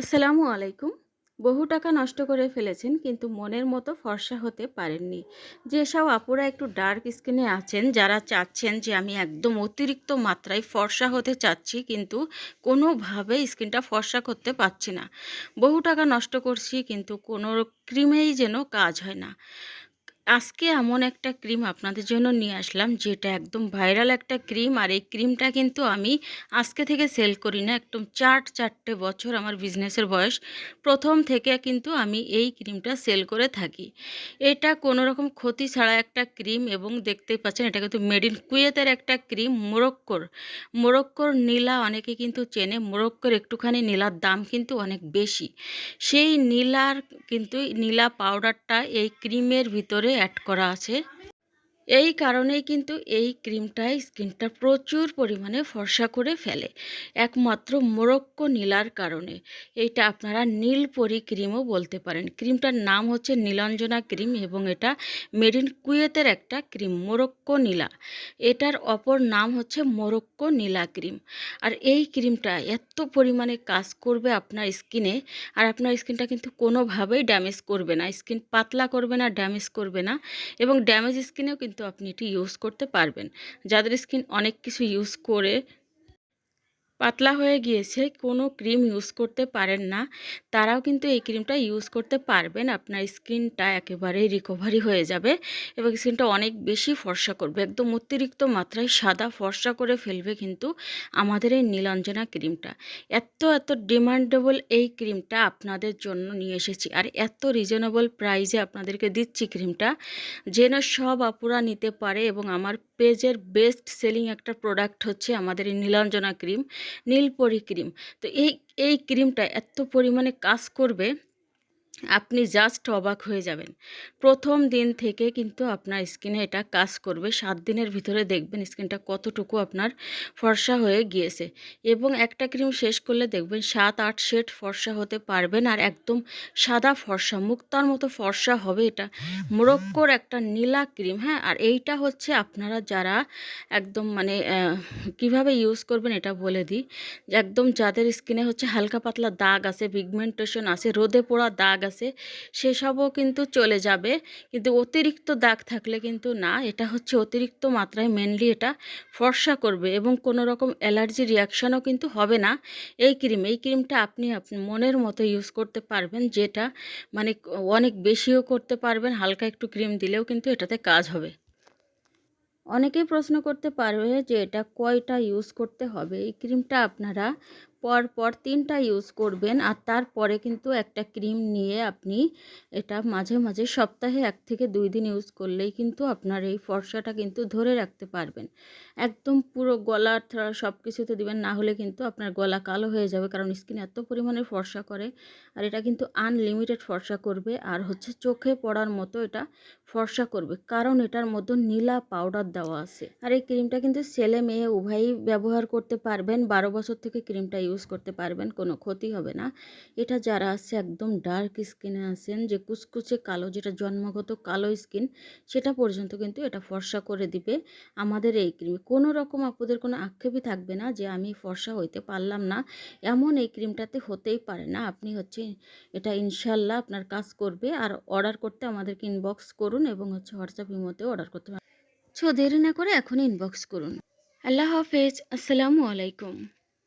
আসসালামু আলাইকুম। বহু টাকা নষ্ট করে ফেলেছেন কিন্তু মনের মতো ফর্সা হতে পারেননি। যেসব আপুরা একটু ডার্ক স্কিনে আছেন, যারা চাচ্ছেন যে আমি একদম অতিরিক্ত মাত্রায় ফর্সা হতে চাচ্ছি, কিন্তু কোনোভাবে স্কিনটা ফর্সা করতে পারছি না। বহু টাকা নষ্ট করছি, কিন্তু কোনো ক্রিমেই যেন কাজ হয় না। আজকে এমন একটা ক্রিম আপনাদের জন্য নিয়ে আসলাম, যেটা একদম ভাইরাল একটা ক্রিম, আর এই ক্রিমটা কিন্তু আমি আজকে থেকে সেল করি না, একদম চার, চারটে বছর আমার বিজনেসের বয়স। প্রথম থেকে কিন্তু আমি এই ক্রিমটা সেল করে থাকি। এটা কোনো রকম ক্ষতি ছাড়া একটা ক্রিম, এবং দেখতেই পাচ্ছেন এটা কিন্তু মেড ইন কুয়েতের একটা ক্রিম, মোরক্কোর। মোরক্কোর নীলা অনেকে কিন্তু চেনে, মোরক্কোর একটুখানি নীলার দাম কিন্তু অনেক বেশি। সেই নীলার কিন্তু নীলা পাউডারটা এই ক্রিমের ভিতরে অ্যাড করা আছে। এই কারণেই কিন্তু এই ক্রিমটাই স্কিনটা প্রচুর পরিমাণে ফর্সা করে ফেলে। একমাত্র মোরক্কো নীলার কারণে। এইটা আপনারা নীলপরি ক্রিমও বলতে পারেন। ক্রিমটার নাম হচ্ছে নীলাঞ্জনা ক্রিম এবং এটা মেড ইন কুয়েতের একটা ক্রিম, মোরক্কো নীলা। এটার অপর নাম হচ্ছে মোরক্কো নীলা ক্রিম। আর এই ক্রিমটা এত পরিমাণে কাজ করবে আপনার স্কিনে আর আপনার স্কিনটা কিন্তু কোনোভাবেই ড্যামেজ করবে না। স্কিন পাতলা করবে না, ড্যামেজ করবে না এবং ড্যামেজ স্কিনেও কিন্তু আপনি এটি ইউজ করতে পারবেন। যাদের স্কিন অনেক কিছু ইউজ করে পাতলা হয়ে গিয়েছে, কোনো ক্রিম ইউজ করতে পারেন না। তারাও কিন্তু এই ক্রিমটা ইউজ করতে পারবেন, আপনার স্কিনটা একেবারেই রিকভারি হয়ে যাবে এবং স্কিনটা অনেক বেশি ফর্সা করবে, একদম অতিরিক্ত মাত্রায় সাদা ফর্সা করে ফেলবে কিন্তু আমাদের এই নীলাঞ্জনা ক্রিমটা। এত এত ডিমান্ডেবল এই ক্রিমটা আপনাদের জন্য নিয়ে এসেছি আর এত রিজনেবল প্রাইজে আপনাদেরকে দিচ্ছি ক্রিমটা, যেন সব আপুরা নিতে পারে এবং আমার পেজের বেস্ট সেলিং একটা প্রোডাক্ট হচ্ছে আমাদের এই নীলাঞ্জনা ক্রিম। নীলপরি ক্রিম। তো এই এই ক্রিমটা এত পরিমাণে কাজ করবে আপনি জাস্ট অবাক হয়ে যাবেন। প্রথম দিন থেকে কিন্তু আপনার স্কিনে এটা কাজ করবে। সাত দিনের ভিতরে দেখবেন স্কিনটা কতটুকু আপনার ফর্সা হয়ে গিয়েছে। এবং একটা ক্রিম শেষ করলে দেখবেন সাত, আট শেড ফর্সা হতে পারবেন আর একদম সাদা ফর্সা, মুক্তার মতো ফর্সা হবে এটা। মোরক্কোর একটা নীলা ক্রিম হ্যাঁ? আর এইটা হচ্ছে আপনারা যারা একদম মানে কীভাবে ইউজ করবেন এটা বলে দিই। একদম যাদের স্কিনে হচ্ছে হালকা পাতলা দাগ আছে পিগমেন্টেশন আছে, রোদে পোড়া দাগ আছে, সেসবও কিন্তু চলে যাবে। কিন্তু অতিরিক্ত দাগ থাকলে কিন্তু না, এটা হচ্ছে অতিরিক্ত মাত্রায় মেনলি এটা ফর্সা করবে এবং কোনো রকম অ্যালার্জি রিয়াকশানও কিন্তু হবে না। এই ক্রিম এই ক্রিমটা আপনি আপনি মনের মতো ইউজ করতে পারবেন, যেটা মানে অনেক বেশিও করতে পারবেন, হালকা একটু ক্রিম দিলেও কিন্তু এটাতে কাজ হবে। অনেকেই প্রশ্ন করতে পারবে যে এটা কয়টা ইউজ করতে হবে। এই ক্রিমটা আপনারা পর পর তিনটা ইউজ করবেন আর তারপরে কিন্তু একটা ক্রিম নিয়ে আপনি এটা মাঝে মাঝে সপ্তাহে এক থেকে দুই দিন ইউজ করলেই কিন্তু আপনার এই ফর্সাটা কিন্তু ধরে রাখতে পারবেন। একদম পুরো গলা সব কিছুতে দিবেন, না হলে কিন্তু আপনার গলা কালো হয়ে যাবে কারণ স্কিন এত পরিমাণে ফর্সা করে আর এটা কিন্তু আনলিমিটেড ফর্সা করবে আর হচ্ছে চোখে পড়ার মতো এটা ফর্সা করবে। কারণ এটার মধ্যে নীলা পাউডার দেওয়া আছে। আর এই ক্রিমটা কিন্তু ছেলে মেয়ে উভয়ই ব্যবহার করতে পারবেন, বারো বছর থেকে ক্রিমটা ইউজ করতে পারবেন, কোনো ক্ষতি হবে না। এটা যারা আছে একদম ডার্ক স্কিনে আছেন, যে কুচকুচে কালো, যেটা জন্মগত কালো স্কিন সেটা পর্যন্ত কিন্তু এটা ফর্সা করে দিবে আমাদের এই ক্রিম কোনো রকম আপুদের কোনো আক্ষেপই থাকবে না যে আমি ফর্সা হইতে পারলাম না। এমন এই ক্রিমটাতে হতেই পারে না। আপনি হচ্ছে এটা ইনশাল্লাহ আপনার কাজ করবে। আর অর্ডার করতে আমাদেরকে ইনবক্স করুন এবং হচ্ছে হোয়াটসঅ্যাপ ইমোতেও অর্ডার করতে পারেন সো দেরি না করে এখনই ইনবক্স করুন। আল্লাহ হাফেজ। আসসালামু আলাইকুম।